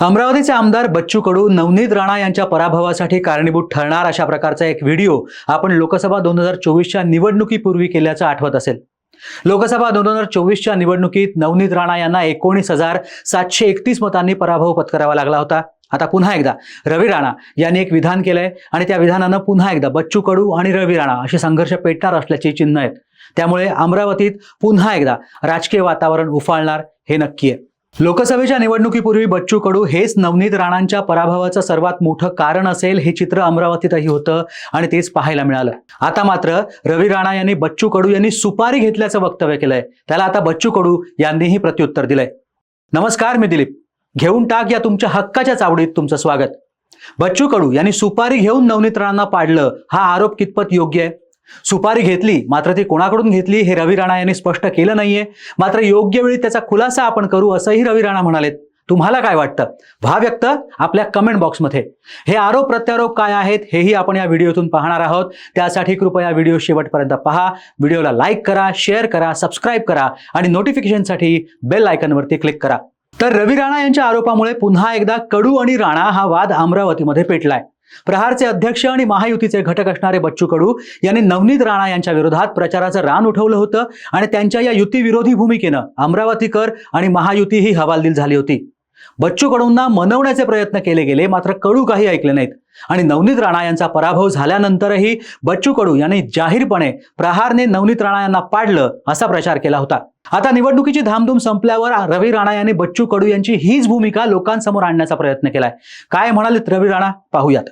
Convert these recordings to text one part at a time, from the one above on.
अमरावतीचे आमदार बच्चू कडू नवनीत राणा यांच्या पराभवासाठी कारणीभूत ठरणार अशा प्रकारचा एक व्हिडिओ आपण लोकसभा दोन हजार चोवीसच्या निवडणुकीपूर्वी केल्याचं आठवत असेल. लोकसभा दोन हजार चोवीसच्या निवडणुकीत नवनीत राणा यांना एकोणीस हजार सातशे एकतीस मतांनी पराभव पत्करावा लागला होता. आता पुन्हा एकदा रवी राणा यांनी एक विधान केलंय आणि त्या विधानानं पुन्हा एकदा बच्चू कडू आणि रवी राणा असे संघर्ष पेटणार असल्याची चिन्ह आहेत. त्यामुळे अमरावतीत पुन्हा एकदा राजकीय वातावरण उफाळणार हे नक्की आहे. लोकसभेच्या निवडणुकीपूर्वी बच्चू कडू हेच नवनीत राणांच्या पराभवाचं सर्वात मोठं कारण असेल हे चित्र अमरावतीतही होतं आणि तेच पाहायला मिळालं. आता मात्र रवी राणा यांनी बच्चू कडू यांनी सुपारी घेतल्याचं वक्तव्य केलंय. त्याला आता बच्चू कडू यांनीही प्रत्युत्तर दिलंय. नमस्कार मी दिलीप. घेऊन टाक या तुमच्या हक्काच्या चावडीत तुमचं स्वागत. बच्चू कडू यांनी सुपारी घेऊन नवनीत राणांना पाडलं हा आरोप कितपत योग्य आहे? सुपारी घेतली मात्र ती कोणाकडून घेतली हे रवी राणा यांनी स्पष्ट केलं नाहीये. मात्र योग्य वेळी त्याचा खुलासा आपण करू असंही रवी राणा म्हणालेत. तुम्हाला काय वाटतं? व्हा व्यक्त आपल्या कमेंट बॉक्समध्ये हे आरोप प्रत्यारोप काय आहेत हेही आपण या व्हिडिओतून पाहणार आहोत. त्यासाठी कृपया व्हिडिओ शेवटपर्यंत पहा. व्हिडिओला लाईक करा शेअर करा सबस्क्राईब करा आणि नोटिफिकेशनसाठी बेल आयकनवरती क्लिक करा. तर रवी राणा यांच्या आरोपामुळे पुन्हा एकदा कडू आणि राणा हा वाद अमरावतीमध्ये पेटलाय. प्रहारचे अध्यक्ष आणि महायुतीचे घटक असणारे बच्चू कडू यांनी नवनीत राणा यांच्या विरोधात प्रचाराचं रान उठवलं होतं आणि त्यांच्या या युतीविरोधी भूमिकेनं अमरावतीकर आणि महायुती ही हवालदिल झाली होती. बच्चू कडूंना मनवण्याचे प्रयत्न केले गेले मात्र कडू काही ऐकले नाहीत. आणि नवनीत राणा यांचा पराभव झाल्यानंतरही बच्चू कडू यांनी जाहीरपणे प्रहारने नवनीत राणा यांना पाडलं असा प्रचार केला होता. आता निवडणुकीची धामधूम संपल्यावर रवी राणा यांनी बच्चू कडू यांची हीच भूमिका लोकांसमोर आणण्याचा प्रयत्न केलाय. काय म्हणालेत रवी राणा? पाहूयात.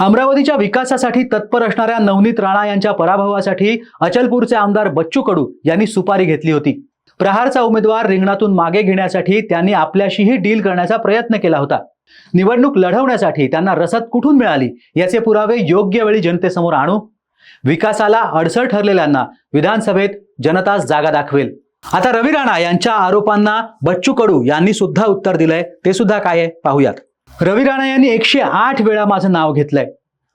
अमरावतीच्या विकासासाठी तत्पर असणाऱ्या नवनीत राणा यांच्या पराभवासाठी अचलपूरचे आमदार बच्चू कडू यांनी सुपारी घेतली होती. प्रहारचा उमेदवार रिंगणातून मागे घेण्यासाठी त्यांनी आपल्याशीही डील करण्याचा प्रयत्न केला होता. निवडणूक लढवण्यासाठी त्यांना रसद कुठून मिळाली याचे पुरावे योग्य वेळी जनतेसमोर आणू? विकासाला अडसर ठरलेल्यांना विधानसभेत जनताच जागा दाखवेल. आता रवी राणा यांच्या आरोपांना बच्चू कडू यांनी सुद्धा उत्तर दिलंय. ते सुद्धा काय आहे? पाहूयात. रवी राणा यांनी एकशे आठ वेळा माझं नाव घेतलंय.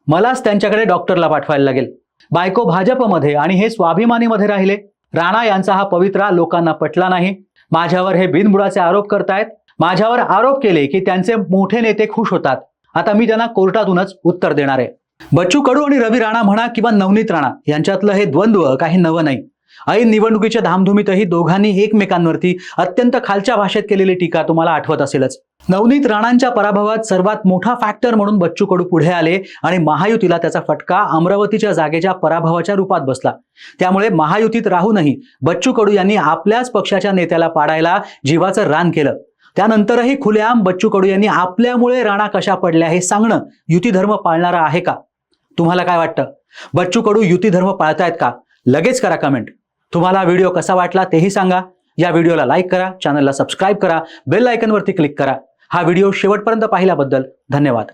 मलाच त्यांच्याकडे डॉक्टरला पाठवायला लागेल. बायको भाजपमध्ये आणि हे स्वाभिमानीमध्ये राहिले. राणा यांचा हा पवित्रा लोकांना पटला नाही. माझ्यावर हे बिनबुडाचे आरोप करतायत. माझ्यावर आरोप केले की त्यांचे मोठे नेते खुश होतात. आता मी त्यांना कोर्टातूनच उत्तर देणार आहे. बच्चू कडू आणि रवी राणा म्हणा किंवा नवनीत राणा यांच्यातलं हे द्वंद्व काही नवं नाही. ऐन निवडणुकीच्या धामधुमीतही दोघांनी एकमेकांवरती अत्यंत खालच्या भाषेत केलेली टीका तुम्हाला आठवत असेलच. नवनीत राणांच्या पराभवात सर्वात मोठा फॅक्टर म्हणून बच्चू कडू पुढे आले आणि महायुतीला त्याचा फटका अमरावतीच्या जागेच्या पराभवाच्या रूपात बसला. त्यामुळे महायुतीत राहूनही बच्चू कडू यांनी आपल्याच पक्षाच्या नेत्याला पाडायला जीवाचं रान केलं. त्यानंतरही खुलेआम बच्चू कडू यांनी आपल्यामुळे राणा कशा पडल्या हे सांगणं युती धर्म पाळणारा आहे का? तुम्हाला काय वाटतं? बच्चू कडू युती धर्म पाळतायत का? लगेच करा कमेंट तुम्हाला व्हिडिओ कसा वाटला तेही सांगा. या व्हिडिओला लाईक करा चॅनलला सबस्क्राईब करा बेल आयकनवरती क्लिक करा. हा व्हिडिओ शेवटपर्यंत पाहिल्याबद्दल धन्यवाद.